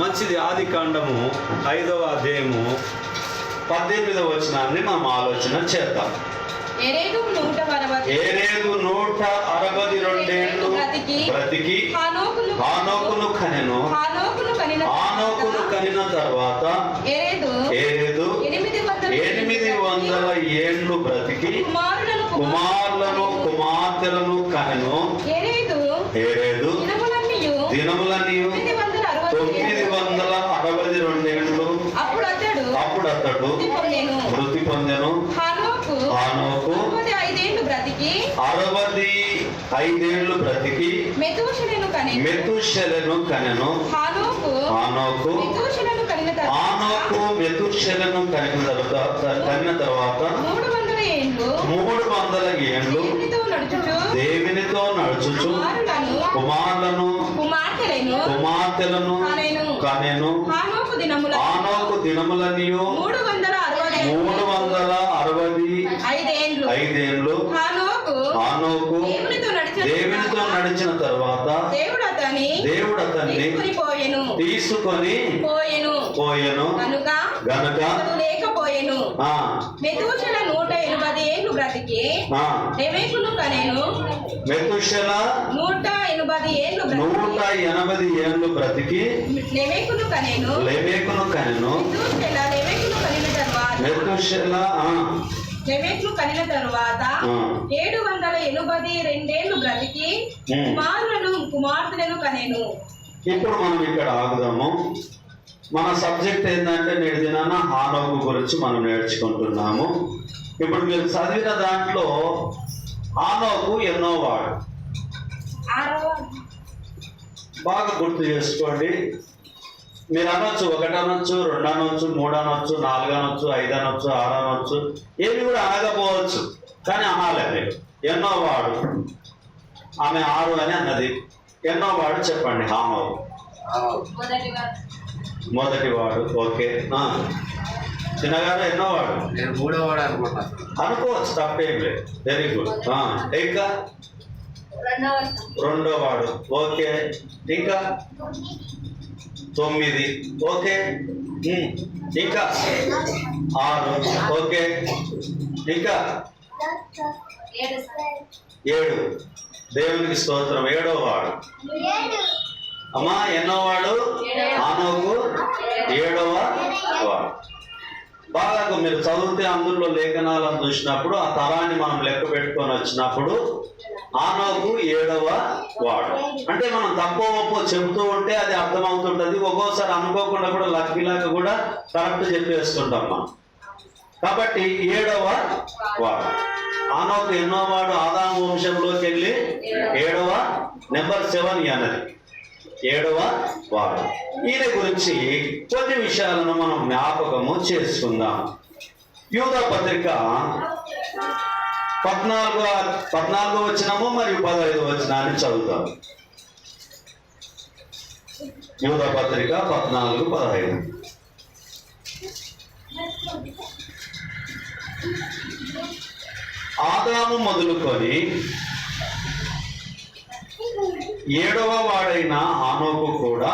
మంచిది. ఆది కాండము ఐదవ అధ్యాయము పద్దెనిమిదవ వచనాన్ని మనం ఆలోచన చేద్దాం. ఎరేదు నూట అరవై ఏరేదు నూట అరవై రెండేళ్ళు బ్రతికి హానోకును ఆనోకును కనెను. హానోకును కనిన ఆనోకును కనిన తర్వాత ఏరేదు ఎనిమిది వందల ఏండ్లు బ్రతికి కుమారులను కుమార్తెలను కనెను. ఏరేదు దినములన్నీయు దినములని తొమ్మిది వందల అరవై తొమ్మిది వందల అరవై రెండేళ్ళు అప్పుడు అతడు అప్పుడు అతడు మృతి పొందెను మృతి పొందెను. ఆనోకు ఐదేళ్ళు బ్రతికి. అరవది ఐదేళ్ళు బ్రతికి. మెతూషలను కని మెతుషెలను కనెను. హానోకు. ఆనోకు మెతూషలను కనిన ఆనోకు తర్వాత మెతుషెలను కనిన తర్వాత కనిన తర్వాత. మూడు వందల ఏండ్లు. మూడు వందల ఏండ్లు. దేవునితో నడుచుచు. దేవునితో కుమారులను. కుమార్తెలను. కుమార్తెలను. కనెను. కనెను. దినముల. ఆనోకు దినములనియు. మూడు వందల మూడు వందల అరవై ఐదేండ్లు. హానోకు దేవునితో నడిచిన తర్వాత దేవుడు అతని దేవుడు అతన్ని తీసుకుని పోయెను. తీసుకొని పోయెను. పోయెను. కనుక గనుక లేకపోయెను. ఆ. మెతూషల నూట ఎనభై ఏళ్ళు బ్రతికి ఆ. రెమేకును కనేను. మెతుషల నూట ఎనభై ఏళ్ళు నూట ఎనభై ఏళ్ళు బ్రతికి లెమెకును కనేను. లెమేకును కనెను. మెతూషల లెమెకును ఆ. లెమెకును కనిన తరువాత. ఏడు వందల ఎనభై రెండేళ్ళు బ్రతికి. కుమారులను కుమార్తెలను కనేను. ఇప్పుడు మనం ఇక్కడ ఆగుదాము. మన సబ్జెక్ట్ ఏంటంటే నేటి దినాన హానోకు గురించి మనం నేర్చుకుంటున్నాము. ఇప్పుడు మీరు చదివిన దాంట్లో హానోకు ఎన్నో వాడు. బాగా గుర్తు చేసుకోండి. మీరు అనొచ్చు ఒకటి అనొచ్చు రెండు అనొచ్చు మూడు అనొచ్చు నాలుగు అనొచ్చు ఐదు అనొచ్చు ఆరు అనొచ్చు ఏవి కూడా అనకపోవచ్చు. కానీ అనాలి ఎన్నో వాడు ఆమె ఆరు అని అన్నది. ఎన్నో వాడు చెప్పండి మొదటిగా మొదటి వాడు ఓకే. చిన్నగారు ఎన్నో వాడు? నేను మూడో వాడు అనుకోవచ్చు తప్పేం లేదు. Very good. ఇంకా? రెండో వాడు ఓకే. ఇంకా? తొమ్మిది. ఓకే. ఇంకా? ఆరు. ఓకే. ఇంకా? ఏడు. ఏడు దేవునికి స్తోత్రం. ఏడో వాడు అమ్మా ఎన్నో వాడు ఆనోకు ఏడవ. వాడు బాగా మీరు చదివితే అందులో లేఖనాలను చూసినప్పుడు ఆ తరాన్ని మనం లెక్క పెట్టుకొని వచ్చినప్పుడు ఆనోకు ఏడవ వాడు. అంటే మనం తక్కువ ఒప్పో చెబుతూ ఉంటే అది అర్థమవుతుంటది. ఒక్కోసారి అనుకోకుండా కూడా లక్కీలాగా కూడా కరెక్ట్ చెప్పేస్తుంటాం మనం కాబట్టి ఏడవ వాడు. ఆనోకు ఎన్నో వాడు ఆదాము వంశంలోకి వెళ్ళి ఏడవ నెంబర్ సెవెన్ అన్నది. ఏడవ వాడు ఈయన గురించి కొన్ని విషయాలను మనం జ్ఞాపకము చేసుకుందాం. యూద పత్రిక పద్నాలుగో పద్నాలుగో వచ్చినము మరియు పదహైదు వచ్చినాన్ని చదువుతాం యూద పత్రిక పద్నాలుగు పదహైదు. ఆదాము మొదలుకొని ఏడవ వాడైన ఆనోకు కూడా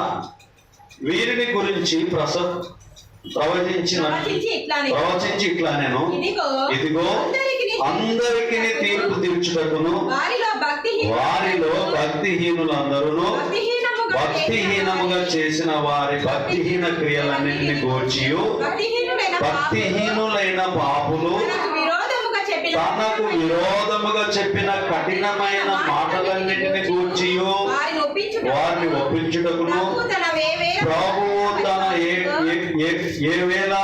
వీరిని గురించి ప్రస ప్రవచించిన ప్రవచించి ఇట్లా నేను ఇదిగో అందరికి తీర్పు తీర్చుటకును. వారిలో భక్తి వారిలో భక్తిహీనులందరూ భక్తిహీనముగా చేసిన వారి భక్తిహీన క్రియలన్నింటిని గూర్చియు. భక్తిహీనులైన పాపులు. తనకు విరోధముగా చెప్పిన కఠినమైన మాటలన్నింటిని గూర్చియు. వారిని ఒప్పించుట వారిని ఒప్పించుటకును. ప్రభువు తన ఏ వేళ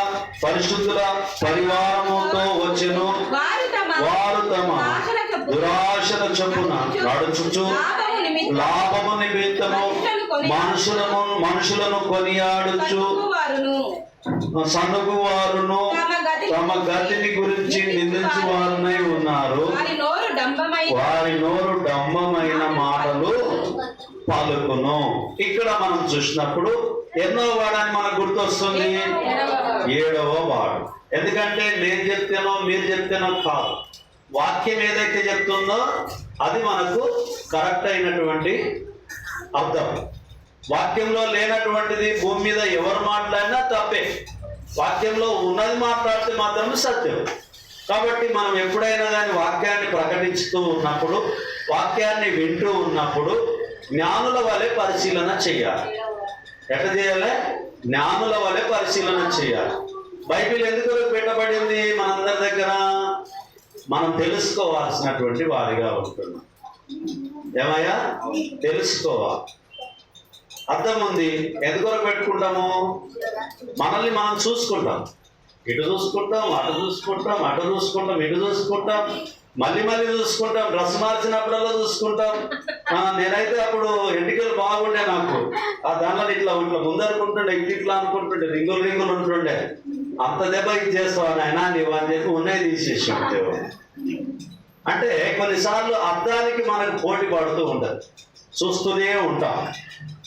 పరిశుద్ధుల పరివారముతో వచ్చెను. వారు తమ దురాశల చొప్పున నడుచుచు. లాభము నిమిత్తము మనుషులను మనుషులను కొనియాడుచు. వారును. సనుగు వారును తమ గతి తమ గతిని గురించి నిందించు వారునై ఉన్నారు. వారి నోరు డంబమై వారి నోరు డంబమైన మాటలు పలుకును. ఇక్కడ మనం చూసినప్పుడు ఎన్నో వాడని మనకు గుర్తొస్తుంది. ఏడవ వాడు. ఎందుకంటే నేను చెప్తేనో మీరు చెప్తేనో కాదు. వాక్యం ఏదైతే చెప్తుందో అది మనకు కరెక్ట్ అయినటువంటి అర్థం. వాక్యంలో లేనటువంటిది భూమి మీద ఎవరు మాట్లాడినా తప్పే. వాక్యంలో ఉన్నది మాట్లాడితే మాత్రం సత్యం. కాబట్టి మనం ఎప్పుడైనా కానీ వాక్యాన్ని ప్రకటిస్తూ ఉన్నప్పుడు వాక్యాన్ని వింటూ ఉన్నప్పుడు జ్ఞానుల వలె పరిశీలన చేయాలి. ఎట్లా చేయాలి? జ్ఞానుల వలె పరిశీలన చేయాలి. బైబిల్ ఎందుకు పెట్టబడింది? మనందరి దగ్గర మనం తెలుసుకోవాల్సినటువంటి వారిగా ఉంటున్నాం. ఏమయ్యా? తెలుసుకోవాలి. అర్థం ఉంది ఎందుకొరకు పెట్టుకుంటాము? మనల్ని మనం చూసుకుంటాం. ఇటు చూసుకుంటాం అటు చూసుకుంటాం అటు చూసుకుంటాం ఇటు చూసుకుంటాం మళ్ళీ మళ్ళీ చూసుకుంటాం డ్రెస్ మార్చినప్పుడల్లా చూసుకుంటాం. నేనైతే అప్పుడు ఎంటికలు బాగుండే నాకు. ఆ దానిలో ఇట్లా ఇట్లా ముందరుకుంటుండే ఇటు ఇట్లా అనుకుంటుండే రింగులు రింగులు ఉంటుండే. అంత దెబ్బ ఇచ్చేస్తావు నాయన? నీవు అని చెప్పి ఉన్నాయి తీసేసి అంటే కొన్నిసార్లు అర్థానికి మనకు పోటీ పడుతూ ఉండదు చూస్తూనే ఉంటాం.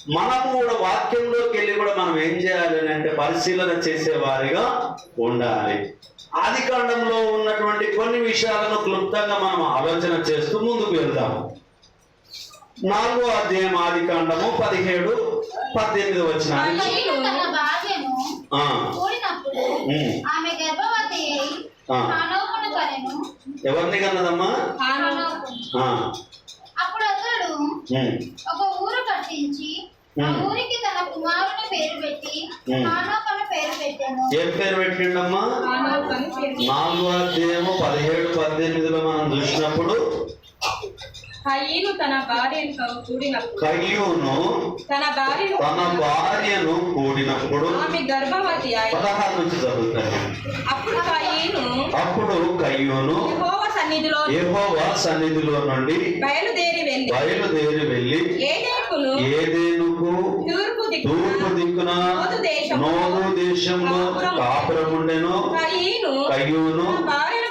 మనం కూడా వాక్యంలోకి వెళ్ళి కూడా మనం ఏం చేయాలి అని అంటే పరిశీలన చేసేవారిగా ఉండాలి. ఆది కాండంలో ఉన్నటువంటి కొన్ని విషయాలను క్లుప్తంగా మనం ఆలోచన చేస్తూ ముందుకు వెళ్దాం నాలుగో అధ్యాయం ఆది కాండము పదిహేడు పద్దెనిమిది వచ్చిన ఎవరిని కన్నదమ్మా? ఒక ఊరు కట్టించి ఆ. ఊరికి తన కుమారుని పేరు పెట్టి పేరు పెట్టాను. ఏం పేరు పెట్టిండమ్మా? నాలుగో అధ్యాయము పదిహేడు పద్దెనిమిదిలో మనం చూసినప్పుడు కయ్యను తన భార్యను కూడినప్పుడు కయ్యూను తన భార్యను తన భార్యను కూడినప్పుడు ఆమె గర్భవతి అయి పదహారు నుంచి చదువుతాను. అప్పుడు కయ్యను అప్పుడు కయ్యూను యెహోవా సన్నిధిలో యెహోవా సన్నిధిలో నుండి బయలుదేరి వెళ్ళి బయలుదేరి వెళ్ళి ఏదేనుకు తూర్పు దిక్కున తూర్పు దిక్కున నోదు దేశంలో కాపురముండెను. కయ్యను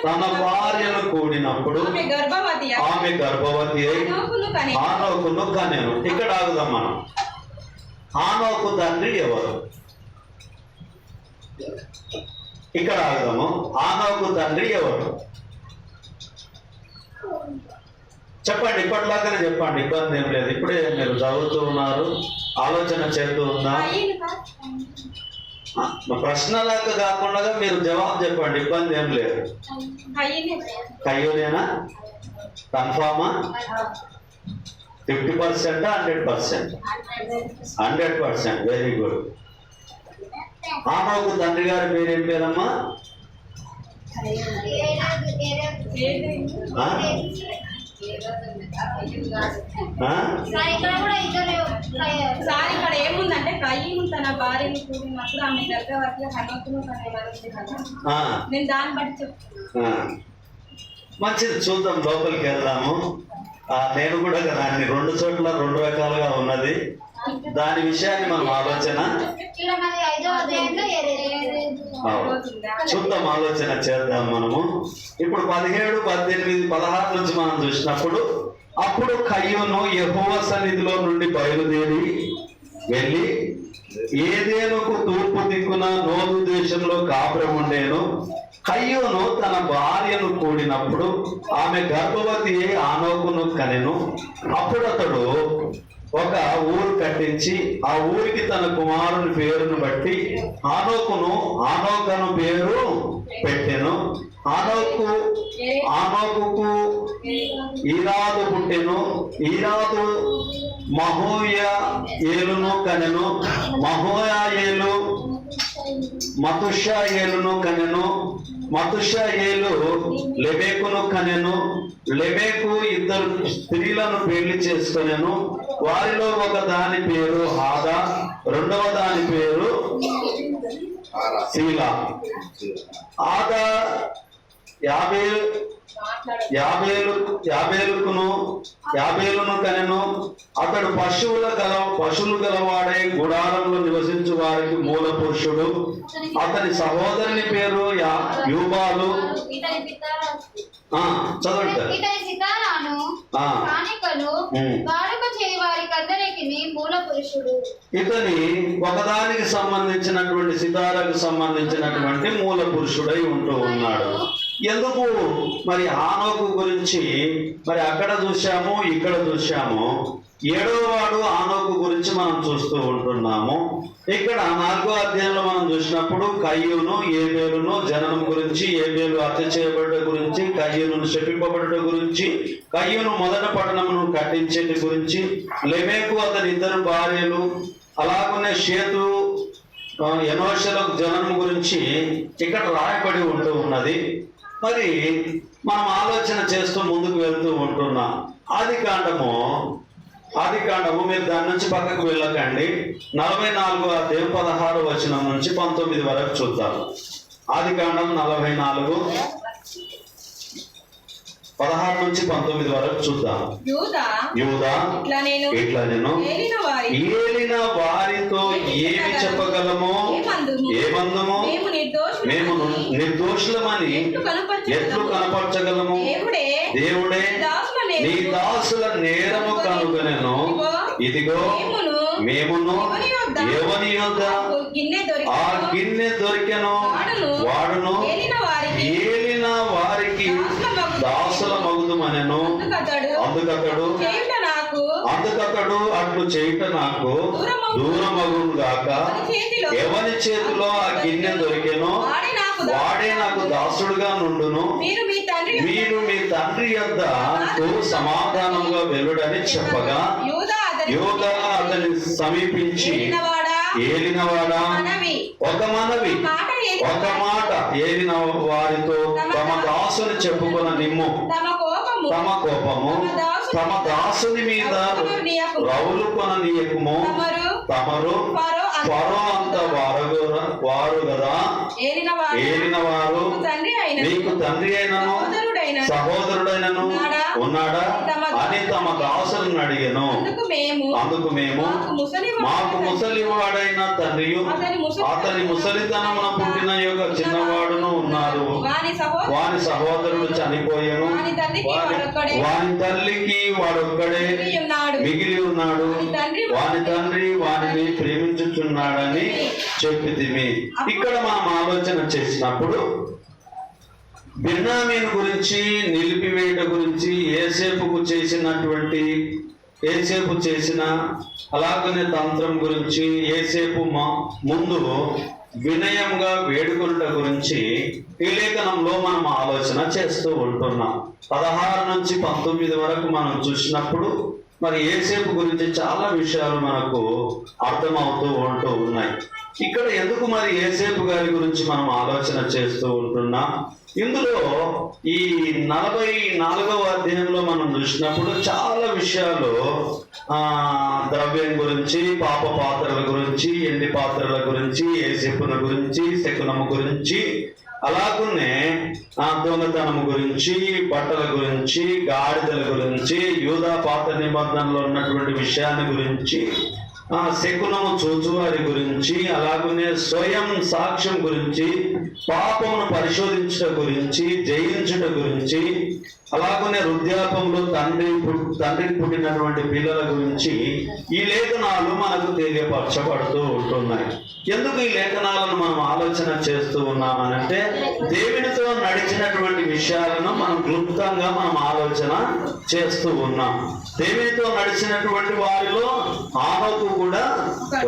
తన భార్యను కూడినప్పుడు ఆమె గర్భవతి అయి ఆమె గర్భవతి అయి హనోకును కని. హానోకును కనెను. ఇక్కడ ఆగుదాం మనం. హానోకు తండ్రి ఎవరు? ఇక్కడ ఆగుదాము. హానోకు తండ్రి ఎవరు? చెప్పండి ఇప్పటిలాగానే చెప్పండి. ఇబ్బంది ఏం లేదు. ఇప్పుడే మీరు చదువుతూ ఉన్నారు ఆలోచన చేస్తూ ఉన్నారు కయ్యను ప్రశ్నలాగా కాకుండా మీరు జవాబు చెప్పండి. ఇబ్బంది ఏం లేదు. కయ్యనే కయ్యూనేనా? కన్ఫామా? Fifty percent hundred percent? Hundred percent. Very good. ఆమెకు తండ్రి గారి పేరు ఏం పేరమ్మా? సార్ ఇక్కడ ఏముందంటే కయ్యను తన భార్యను కూడినప్పుడు ఆమె గర్భవతి కదా? నేను దాన్ని బట్టి చెప్తాను. మంచిది చూద్దాం లోపలికి వెళ్దాము. ఆ, నేను కూడా దాన్ని రెండు చోట్ల రెండు రకాలుగా ఉన్నది. దాని విషయాన్ని మనం ఆలోచన. అవును. చూద్దాం ఆలోచన చేద్దాం మనము ఇప్పుడు పదిహేడు పద్దెనిమిది పదహారు నుంచి మనం చూసినప్పుడు అప్పుడు కయ్యూను యహోవ సన్నిధిలో నుండి బయలుదేరి వెళ్ళి ఏదేనుకు తూర్పు దిక్కున నోదు దేశంలో కాపురం ఉండేను కయ్యూను తన భార్యను కూడినప్పుడు ఆమె గర్భవతి ఆనోకును కనెను అప్పుడు అతడు ఒక ఊరు కట్టించి ఆ ఊరికి తన కుమారుని పేరును బట్టి ఆనోకును ఆనోకను పేరు పెట్టెను. ఆనోకు ఆనోకు ఈరాదు పుట్టెను. ఈరాదు మహోయ ఏలును కనెను. మహోయ ఏలు మతుషా ఏలును కనెను. మతుషా ఏలు లెబేకును కనెను లెబేకు ఇద్దరు స్త్రీలను పెళ్ళి చేసుకొనెను. వారిలో ఒక దాని పేరు హాదా రెండవ దాని పేరు శీల ఆదా యాభై యాభేలు యాభేలుకును యాభేలును కనెను. అతడు పశువుల గల పశువులు గలవాడై గుడారంలో నివసించు వారికి మూల పురుషుడు. అతని సహోదరుని పేరు యూబాలు. చదవండి ఇతని ఒకదానికి సంబంధించినటువంటి సితారకు సంబంధించినటువంటి మూల పురుషుడై ఉంటూ ఉన్నాడు. ఎందుకు? మరి ఆనోకు గురించి మరి అక్కడ చూశాము ఇక్కడ చూశాము. ఏడవ వాడు ఆనోకు గురించి మనం చూస్తూ ఉంటున్నాము. ఇక్కడ నాలుగో అధ్యాయంలో మనం చూసినప్పుడు కయ్యూను ఏబేలును జననం గురించి ఏబేలు హత్య చేయబడ్డ గురించి కయ్యూను శపింపబడ్డ గురించి కయ్యూను మొదట పట్టణమును కట్టించేటి గురించి లెమేకు అతని ఇద్దరు భార్యలు అలాగనే షేతు ఎనోషలకు జననం గురించి ఇక్కడ రాయబడి ఉంటూ ఉన్నది. మరి మనం ఆలోచన చేస్తూ ముందుకు వెళ్తూ ఉంటున్నాం. ఆది కాండము ఆది కాండము మీరు దాని నుంచి పక్కకు వెళ్ళకండి. నలభై నాలుగు అధ్యాయం పదహారు వచనం నుంచి పంతొమ్మిది వరకు చూద్దాం. ఆది కాండం నలభై నాలుగు. పదహారు నుంచి పంతొమ్మిది వరకు చూద్దాం. యూదా? ఇట్లా నేను ఏలిన వారి ఏలిన వారితో ఏమి చెప్పగలమో? ఏమందుము? మేము నిర్దోషులమని ఎట్లు కనపరచగలము? దేవుడే నీ దాసుల నేరము. కనుగొనెను. ఇదిగో మేమును ఎవని యొద్ద గిన్నె ఆ గిన్నె దొరికెను. వాడును ఏలిన వారికి దాసుల మగుదుమనెను అందుకతడు. అందుకతడు అట్లు చేయుట నాకు. దూరమగును గాక ఎవని చేతిలో ఆ గిన్నె దొరికెనో? వాడే నాకు దాసుడుగా నుండును. మీరు మీ తండ్రి మీరు మీ తండ్రి యొద్ద సమాధానంగా వెలుడని చెప్పగా యోగ అతని సమీపించి ఏలినవాడా? ఒక మనవి ఒక మాట ఏలిన వారితో? తమ దాసుని చెప్పుకొన నిమ్ము. తమ కోపము తమ దాసుని మీద రౌలు కొన నీయకము తమరు ఫరో అంత- వారు వారు కదా ఏలిన వారు నీకు తండ్రి అయినను. సహోదరుడైన సహోదరుడైనను. ఉన్నాడా? అని తమ దాసులను అడిగాను. అందుకు మేము మాకు ముసలివాడైన తండ్రియు అతని ముసలి- అతని ముసలితనమున పుట్టిన యొక్క చిన్నవాడును ఉన్నారు. వాని సహోదరు వాని సహోదరుడు చనిపోయాను. వాని తల్లికి వాడొక్కడే. మిగిలి ఉన్నాడు. వాని తండ్రి వాని తండ్రి వానిని ప్రేమించుచున్నాడని చెప్పితిమి. ఇక్కడ మనం ఆలోచన చేసినప్పుడు బిర్నామీన్ గురించి నిలిపివేయట గురించి ఏసేపుకు చేసినటువంటి ఏసేపు చేసిన అలాగనే తంత్రం గురించి ఏసేపు మా- ముందు వినయంగా వేడుకొనుట గురించి ఈ లేఖనంలో మనం ఆలోచన చేస్తూ ఉంటున్నాం. పదహారు నుంచి పంతొమ్మిది వరకు మనం చూసినప్పుడు మరి ఏసేపు గురించి చాలా విషయాలు మనకు అర్థమవుతూ ఉంటూ ఉన్నాయి. ఇక్కడ ఎందుకు మరి ఏసేపు గారి గురించి మనం ఆలోచన చేస్తూ ఉంటున్నాం? ఇందులో ఈ నలభై నాలుగవ అధ్యాయంలో మనం చూసినప్పుడు చాలా విషయాలు ఆ ద్రవ్యం గురించి పాప పాత్రల గురించి ఎండి పాత్రల గురించి ఏసేపుల గురించి శకునము గురించి అలాగనే ఆ దొంగతనం గురించి బట్టల గురించి గాడిదల గురించి యూదా పాత్ర నిబంధనలో ఉన్నటువంటి విషయాన్ని గురించి ఆ శకునము చూచువారి గురించి అలాగనే స్వయం సాక్ష్యం గురించి పాపమును పరిశోధించుట గురించి జయించుట గురించి అలాగనే వృద్ధాపంలో తండ్రి తండ్రికి పుట్టినటువంటి పిల్లల గురించి ఈ లేఖనాలు మనకు తెలియపరచబడుతూ ఉంటున్నాయి. ఎందుకు ఈ లేఖనాలను మనం ఆలోచన చేస్తూ ఉన్నామనంటే దేవునితో నడిచినటువంటి విషయాలను మనం క్లుప్తంగా మనం ఆలోచన చేస్తూ ఉన్నాం. దేవునితో నడిచినటువంటి వారిలో ఆనోకు కూడా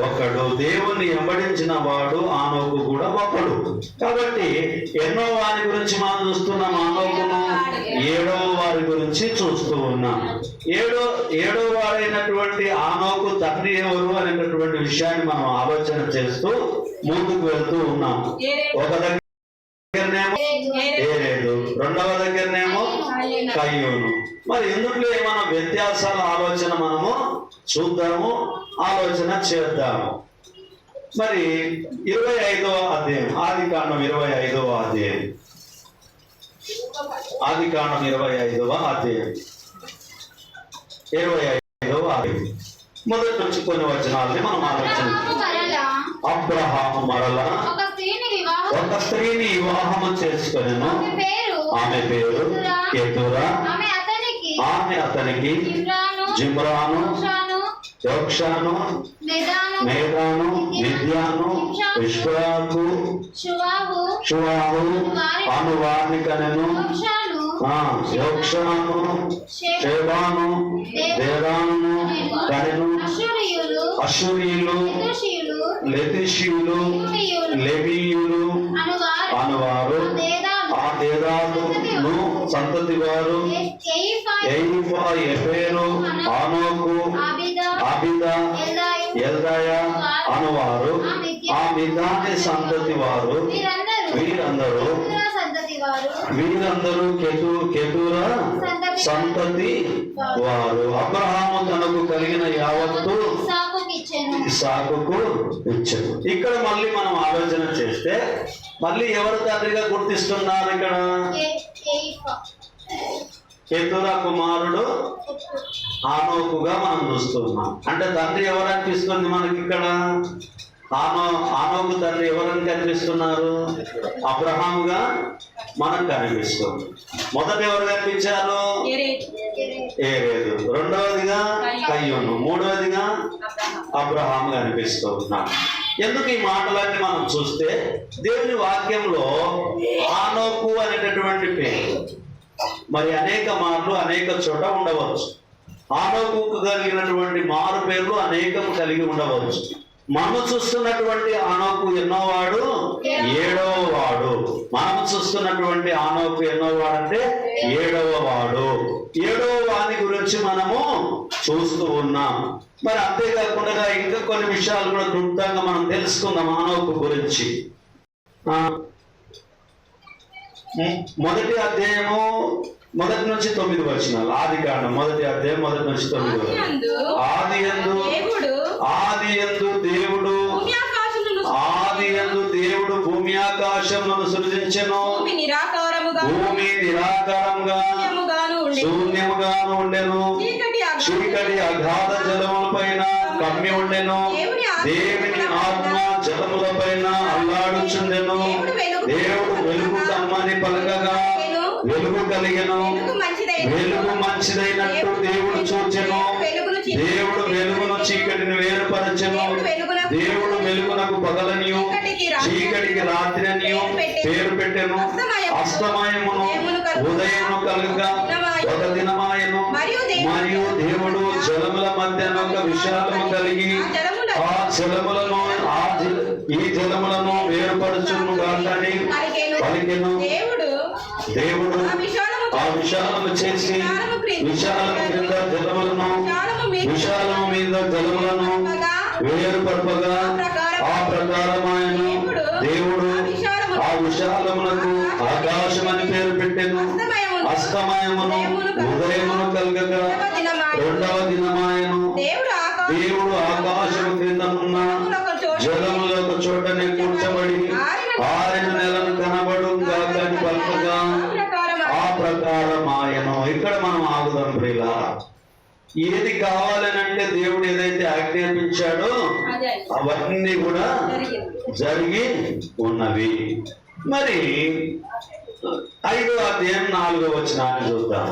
ఒకడు దేవుని వెంబడించిన వాడు ఆనోకు కూడా ఒకడు. కాబట్టి ఎన్నో వారి గురించి మనం చూస్తున్నాం ఆనోకును ఏడో వారి గురించి చూస్తూ ఉన్నాం. ఏడో ఏడో వారైనటువంటి ఆనోకు తండ్రి ఎవరు అనేటటువంటి విషయాన్ని మనం ఆలోచన చేస్తూ ముందుకు వెళ్తూ ఉన్నాం. ఒక దగ్గరనేమో ఏరేడు రెండవ దగ్గరనేమో కయ్యూను. మరి ఎందుకు ఏమైనా వ్యత్యాసాల ఆలోచన మనము చూద్దాము ఆలోచన చేద్దాము. మరి ఇరవై ఐదవ అధ్యాయం ఆది కాండం ఇరవై ఐదవ అధ్యాయం. ఆది కాండం ఇరవై ఐదవ అధ్యాయం. ఇరవై ఐదవ అధ్యాయం. మొదటి నుంచి కొన్ని వచనాలని మనం ఆలోచన అబ్రహాము మరలా. ఒక స్త్రీని వివాహము చేసుకొనెను. ఆమె పేరు కేతురా ఆమె అతనికి జిమ్రాను షాను యోక్షాను మేఘాను విద్యాను విశ్వాకు షువాహు షువాహు అను వారిని కనెను వృక్షాలు ఆ, యోక్షణను షేబాను దేదాను కనెను అశ్వరీయులు లెతిషియులు లెబీయులు అనువారు ఆ దేదాను సంతతి వారు ఎఫేరు ఆనోకు అబిదా ఎల్దయ అనువారు ఆ మిదాని సంతతి వారు వీరందరూ వీరందరూ కెతు కెతుర సంతతి వారు. అబ్రహాము తనకు కలిగిన యావత్తు ఇసాకుకు ఇచ్చాడు ఇక్కడ మళ్ళీ మనం ఆలోచన చేస్తే మళ్ళీ ఎవరు తండ్రిగా గుర్తిస్తున్నారు ఇక్కడ? కేతుర కుమారుడు ఆనోకుగా మనం చూస్తున్నాం. అంటే తండ్రి ఎవరు అనిపిస్తుంది మనకి ఇక్కడ? ఆనో ఆనోకు తండ్రి ఎవరని కనిపిస్తున్నారు? అబ్రహాముగా మనకు కనిపిస్తుంది. మొదట ఎవరు కనిపించారు? ఏరేదు. రెండవదిగా కయ్యూను. మూడవదిగా అబ్రహాం కనిపిస్తూ ఉన్నాడు ఎందుకు ఈ మాటలన్నీ మనం చూస్తే దేవుని వాక్యంలో ఆనోకు అనేటటువంటి పేరు. మరి అనేక మార్లు అనేక చోట ఉండవచ్చు. ఆనోకు కలిగినటువంటి మారు పేర్లు అనేకం కలిగి ఉండవచ్చు. మనం చూస్తున్నటువంటి ఆనోకు ఎన్నో వాడు ఏడవ వాడు మనం చూస్తున్నటువంటి ఆనోకు ఎన్నో వాడు అంటే ఏడవ వాడు ఏడవ వాని గురించి మనము చూస్తూ ఉన్నాం. మరి అంతేకాకుండా ఇంకా కొన్ని విషయాలు కూడా క్లుప్తంగా మనం తెలుసుకుందాం ఆనోకు గురించి. మొదటి అధ్యాయము మొదటి నుంచి తొమ్మిది వచనాలు. ఆది కాండం మొదటి అధ్యాయం మొదటి నుంచి తొమ్మిది ఆది ఎందు దేవుడు ఆది ఎందు దేవుడు ఆది ఎందు దేవుడు భూమి ఆకాశములను సృజించెను. భూమి నిరాకారముగా నిరాకారంగా శూన్యముగాను ఉండే శూన్యముగాను ఉండెను. చీకటి అగాధ చీకటి అగాధ జలముల పైన కమ్మి ఉండెను. దేవుని ఆత్మ జలముల పైన అల్లాడుచుండెను. దేవుడు వెలుగు కమ్మని పలకగా వెలుగు కలిగెను. వెలుగు మంచిదైన వెలుగు మంచిదైనట్టు దేవుడు చూచెను. దేవుడు వెలుగును చీకటిని వేరుపరచెను. దేవుడు వెలుగునకు పగలనియు చీకటికి రాత్రినియు. పేరు పెట్టెను. అస్తమయమును. ఉదయమును కలుగా. ఒక దినమాయను. మరియు దేవుడు జలముల మధ్య ఒక విశాలము కలిగి. ఆ జలములను ఈ జలములను వేరుపరచును గాకని పలికెను. దేవుడు ఆ విశాలము చేసి విశాలము క్రింద జలములను విశాలము మీద జలములను వేరుపరపగా ఆ ప్రకారమాయను దేవుడు ఆ విశాలమునకు ఆకాశమని పేరు పెట్టెను. అస్తమయమును ఉదయమును కలగగా రెండవ దినమాయను. దేవుడు ఆకాశం క్రిందనున్న జలముల ఒక చోటనే కూర్చబడి ఆరిన నెలను కనబడు గాకని పలుకగా ఆ ప్రకారం ఆయను ఇక్కడ మనం ఆగుదాం ప్రియులా ఏది కావాలనంటే దేవుడు ఏదైతే ఆజ్ఞాపించాడో అవన్నీ కూడా జరిగి ఉన్నవి. మరి ఐదో అధ్యాయం నాలుగో వచనాన్ని చూద్దాం.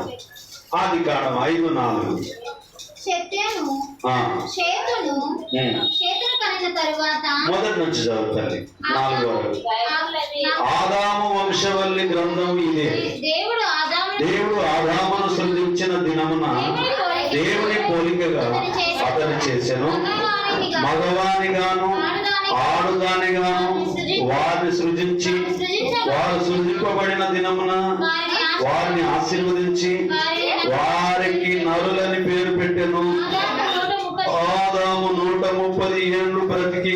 ఆది కాలం ఐదు నాలుగు. మొదటి నుంచి చదువుతాను నాలుగో. ఆదాము వంశవల్లి గ్రంథం ఇదే. దేవుడు ఆదామును సృజించిన దినమున దేవుని పోలికగా అతను చేసెను మగవానిగాను ఆడుదానిగాను వారిని సృజించి వారు సృజింపబడిన దినమున వారిని ఆశీర్వదించి వారికి నరులని పేరు పెట్టెను. ఆదాము నూట ముప్పది ఏళ్ళు బ్రతికి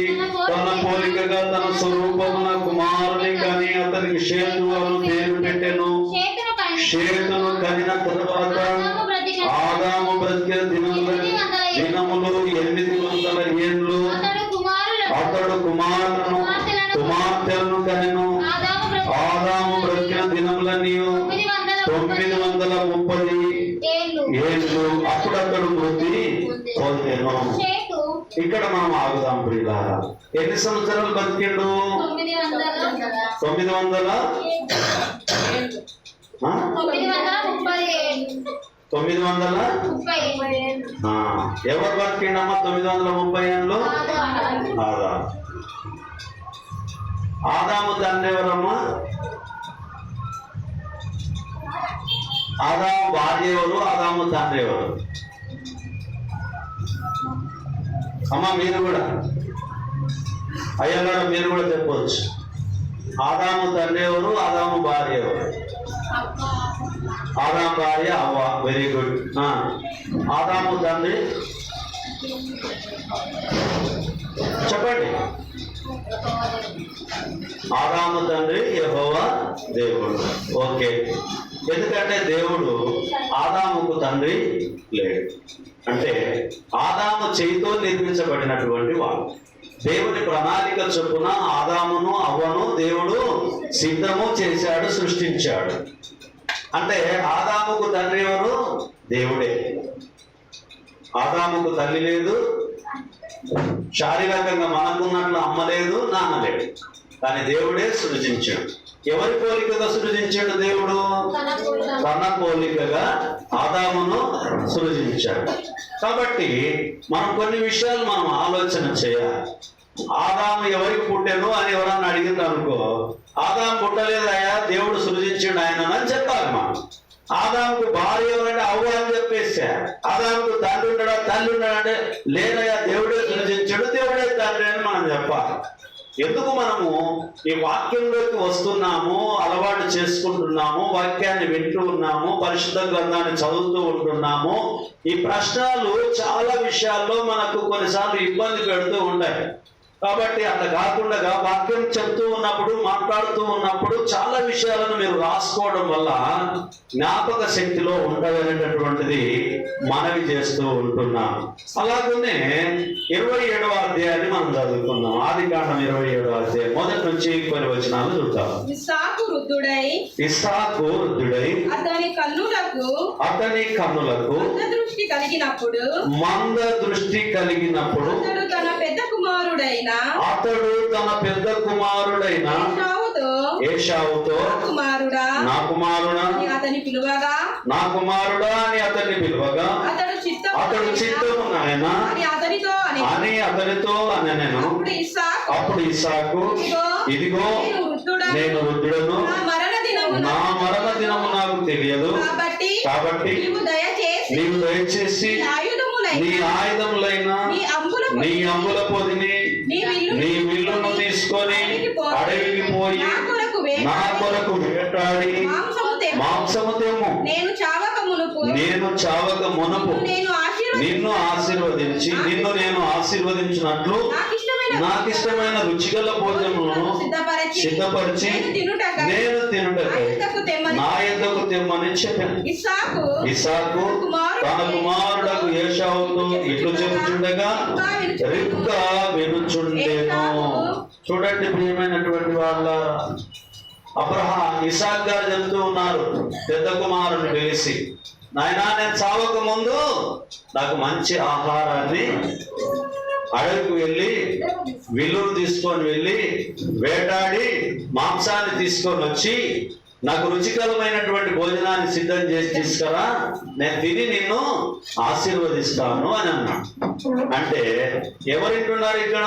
తన పోలికగా తన స్వరూపమున కుమారుని కానీ అతనికి షేతు అని పేరు పెట్టెను. షేతును కనిన తర్వాత ఆదాము బ్రతికిన దినములు దినములు ఎనిమిది వందల ఏళ్ళు అతడు కుమారులను అతడు కుమారులను కుమార్తెలను కనెను ఆదాము బ్రతికి ఆదాము బ్రతికిన దినములన్నీ తొమ్మిది వందల ముప్పది ఏళ్ళు. అప్పుడప్పుడు మృతి పొందెను ఇక్కడ మనం ఆగుదాం ప్రియులారా. ఎన్ని సంవత్సరాలు బతికిండు? తొమ్మిది వందల తొమ్మిది వందల? ఎవరు బతికిండమ్మా తొమ్మిది వందల ముప్పై ఏళ్ళు ఆదాము. ఆదా ఆదాము తండ్రి ఎవరమ్మా? ఆదాము భార్య ఎవరు? ఆదాము తండ్రి ఎవరు? అమ్మ మీరు కూడా. అయ్యగారు మీరు కూడా చెప్పవచ్చు. ఆదాము తండ్రి ఎవరు? ఆదాము భార్య ఎవరు? ఆదాం భార్య అవ్వ. వెరీ గుడ్ ఆదాము తండ్రి. చెప్పండి. ఆదాము తండ్రి యహోవ దేవుడు. ఓకే. ఎందుకంటే దేవుడు ఆదాముకు తండ్రి లేడు. అంటే ఆదాము చేయితో నిర్మించబడినటువంటి వాడు. దేవుని ప్రణాళిక చొప్పున ఆదామును అవ్వను దేవుడు సిద్ధము చేశాడు సృష్టించాడు. అంటే ఆదాముకు తండ్రి ఎవరు? దేవుడే. ఆదాముకు తల్లి లేదు. శారీరకంగా మనకున్నట్లు అమ్మ లేదు నాన్న లేడు. కానీ దేవుడే సృజించాడు. ఎవరి పోలికగా సృజించాడు దేవుడు? తన తన పోలికగా ఆదామును సృజించాడు. కాబట్టి మనం కొన్ని విషయాలు మనం ఆలోచన చేయాలి. ఆదాము ఎవరికి పుట్టాను అని ఎవరన్నా అడిగింది అనుకో ఆదాము పుట్టలేదయా దేవుడు సృజించాడు ఆయన అని చెప్పాలి మనం. ఆదాముకు భార్య ఎవరంటే అవ్వ అని చెప్పేసా ఆదాముకు తండ్రి ఉండడా తల్లి ఉండడా అంటే లేదయా దేవుడే సృజించాడు దేవుడే తండ్రి అని మనం చెప్పాలి. ఎందుకు మనము ఈ వాక్యంలోకి వస్తున్నాము అలవాటు చేసుకుంటున్నాము వాక్యాన్ని వింటూ ఉన్నాము పరిశుద్ధ గ్రంథాన్ని చదువుతూ ఉంటున్నాము? ఈ ప్రశ్నలు చాలా విషయాల్లో మనకు కొన్నిసార్లు ఇబ్బంది పెడుతూ ఉంటాయి. కాబట్టి అట్లా కాకుండా వాక్యం చెప్తూ ఉన్నప్పుడు మాట్లాడుతూ ఉన్నప్పుడు చాలా విషయాలను మీరు రాసుకోవడం వల్ల జ్ఞాపక శక్తిలో ఉంటుందనేటటువంటిది మనవి చేస్తూ ఉంటున్నాం అలాగనే ఇరవై ఏడవ అధ్యాయాన్ని మనం చదువుకుందాం. ఆది కాండం ఇరవై ఏడవ అధ్యాయం. మొదటి నుంచి కొన్ని వచనాలు చూద్దాం. ఇస్సాకు వృద్ధుడై ఇస్సాకు వృద్ధుడై అతని కన్నులకు అతని కన్నులకు దృష్టి కలిగినప్పుడు మంద దృష్టి కలిగినప్పుడు తన పెద్ద కుమారుడైన అతడు తన పెద్ద కుమారుడైన ఏషావుతో? "నా కుమారుడా? నా కుమారుడా? అని అతని పిలువగా? నా కుమారుడా అని అతన్ని పిలువగా? అతడు చిత్తం అతడు చిత్తము నాయన అని అతనితో అని. అతనితో అని నేను అప్పుడు ఇసాకు ఇదిగో నేను వృద్ధుడను. నా మరణ దినము నాకు తెలియదు. కాబట్టి నీవు దయచేసి నీ ఆయుధములైన నీ అంబుల పొదిని పోయి నా కొరకు వేటాడి, మాంసము తెమ్ము. నేను చావక మునుపు నేను చావక మునపు నిన్ను ఆశీర్వదించి నిన్ను నేను ఆశీర్వదించినట్లు నాకు ఇష్టమైన రుచిగల భోజనమును సిద్ధపరచి నేను తినుటకై నా యొద్దకు తెమ్మని చెప్పాను. ఇసాకు తన కుమారుడకు ఏషావుతో ఇట్లు చెప్పుచుండగా రిబ్కా వినుచుండెను. చూడండి ప్రియమైనటువంటి వాళ్ళ అబ్రహా ఇసాక్ గారు చెప్తూ ఉన్నారు పెద్ద కుమారుని పిలిచి నాయనా నేను చావక ముందు నాకు మంచి ఆహారాన్ని అడవికి వెళ్ళి విల్లును తీసుకొని వెళ్ళి వేటాడి మాంసాన్ని తీసుకొని వచ్చి నాకు రుచికరమైనటువంటి భోజనాన్ని సిద్ధం చేసి తీసుకురా నేను తిని నిన్ను ఆశీర్వదిస్తాను అని అన్నాడు అంటే ఎవరింటున్నారు ఇక్కడ?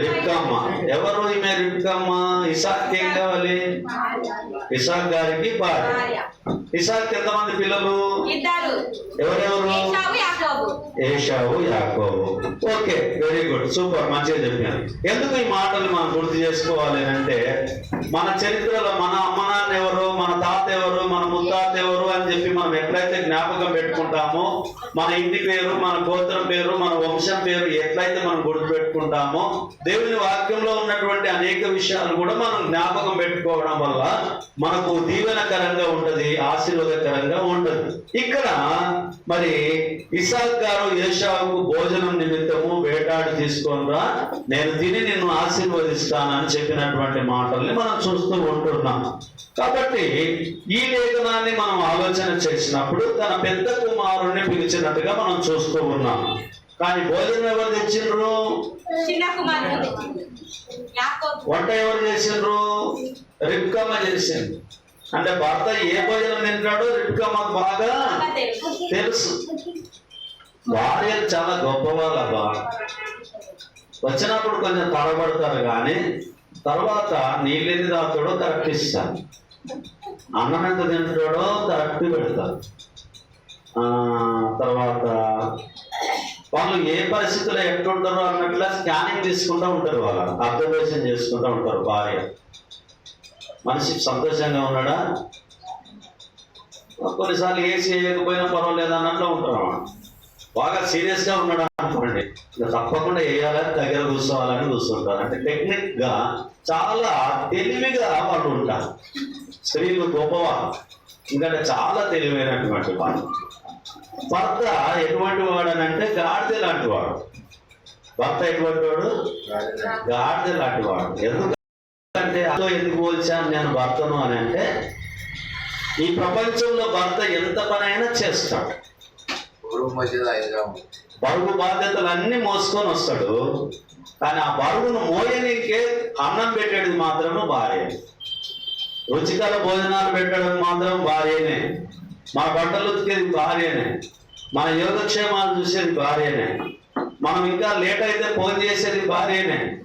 రిబ్కమ్మ ఎవరు ఈమె రిబ్కమ్మ ఇసాక్ ఏం కావాలి? ఇసాక్ గారికి భార్య. ఇసాక్ ఎంతమంది పిల్లలు? ఇద్దరు. ఎవరెవరు? ఏషావు యాకోబు. ఓకే వెరీ గుడ్ సూపర్ మంచిగా చెప్పాను ఎందుకు ఈ మాటలు మనం గుర్తు చేసుకోవాలి అంటే మన చరిత్రలో మన అమ్మ ఎట్లయితే జ్ఞాపకం పెట్టుకుంటామో మన ఇంటి పేరు మన గోత్రం పేరు మన వంశం పేరు ఎట్లయితే మనం గుర్తు పెట్టుకుంటామో దేవుని వాక్యంలో ఉన్నటువంటి అనేక విషయాలు కూడా మనం జ్ఞాపకం పెట్టుకోవడం వల్ల మనకు దీవెనకరంగా ఉంటది ఆశీర్వాదకరంగా ఉంటది. ఇక్కడ మరి ఇసాక్ గారు ఏషావుకు భోజనం నిమిత్తము వేటాడి తీసుకొనిరా నేను తిని నిన్ను ఆశీర్వదిస్తానని చెప్పినటువంటి మాటల్ని మనం చూస్తూ ఉంటున్నాం. కాబట్టి ఈ లేఖనాన్ని మనం ఆలోచన చేసినప్పుడు తన పెద్ద కుమారుణ్ణి పిలిచినట్టుగా మనం చూస్తూ ఉన్నాం. కానీ భోజనం ఎవరు తెచ్చిండ్రు? వంట ఎవరు చేసిండ్రు? రిబ్కమ్మ చేసింది అంటే భర్త ఏ భోజనం తింటాడో రిబ్కమ్మకు బాగా బాగా తెలుసు. వారియర్ చాలా గొప్పవాళ్ళబ్బా. వచ్చినప్పుడు కొంచెం తడబడతారు కానీ తర్వాత నీళ్ళెన్ని తాగుతాడో కరెక్ట్ ఇస్తాను అన్నం ఎంత తింటాడో కరెక్ట్ పెడతారు. తర్వాత వాళ్ళు ఏ పరిస్థితుల్లో ఎట్లుంటారో అన్నట్లుగా స్కానింగ్ తీసుకుంటూ ఉంటారు వాళ్ళు అబ్జర్వేషన్ చేసుకుంటూ ఉంటారు భార్య. మనిషి సంతోషంగా ఉన్నాడా? కొన్నిసార్లు ఏసీ చేయకపోయినా పర్వాలేదు అన్నట్లు ఉంటారు అన్నమాట. బాగా సీరియస్గా ఉన్నాడు అనుకోండి ఇంకా తప్పకుండా వేయాలని దగ్గర కూర్చోవాలని కూర్చుంటారు. అంటే టెక్నిక్గా చాలా తెలివిగా వాళ్ళు ఉంటారు. స్త్రీలు గొప్పవాళ్ళు ఎందుకంటే చాలా తెలివైనటువంటి వాళ్ళు. భర్త ఎటువంటి వాడు అని అంటే గాడిద లాంటి వాడు. భర్త ఎటువంటి వాడు? గాడిద లాంటి వాడు. ఎందుకంటే అతో ఎందుకు పోల్చాను నేను భర్తను అని అంటే ఈ ప్రపంచంలో భర్త ఎంత పనైనా చేస్తాడు. బరువు బాధ్యతలు అన్ని మోసుకొని వస్తాడు. కానీ ఆ బరువును మోయనికే అన్నం పెట్టేది మాత్రము భార్య. రుచికర భోజనాలు పెట్టడం మాత్రం భార్యనే. మా బట్టలు ఉతికేది భార్యనే. మన యోగక్షేమాలు చూసేది భార్యనే. మనం ఇంకా లేట్ అయితే ఫోన్ చేసేది భార్యనే.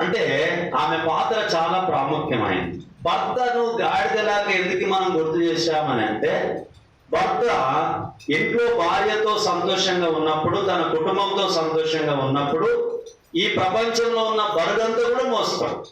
అంటే ఆమె పాత్ర చాలా ప్రాముఖ్యమైనది. భర్తను గాడిదలాగా ఎందుకు మనం గుర్తు చేశామని అంటే భర్త ఇంట్లో భార్యతో సంతోషంగా ఉన్నప్పుడు తన కుటుంబంతో సంతోషంగా ఉన్నప్పుడు ఈ ప్రపంచంలో ఉన్న బరుదంతా కూడా మోస్తాడు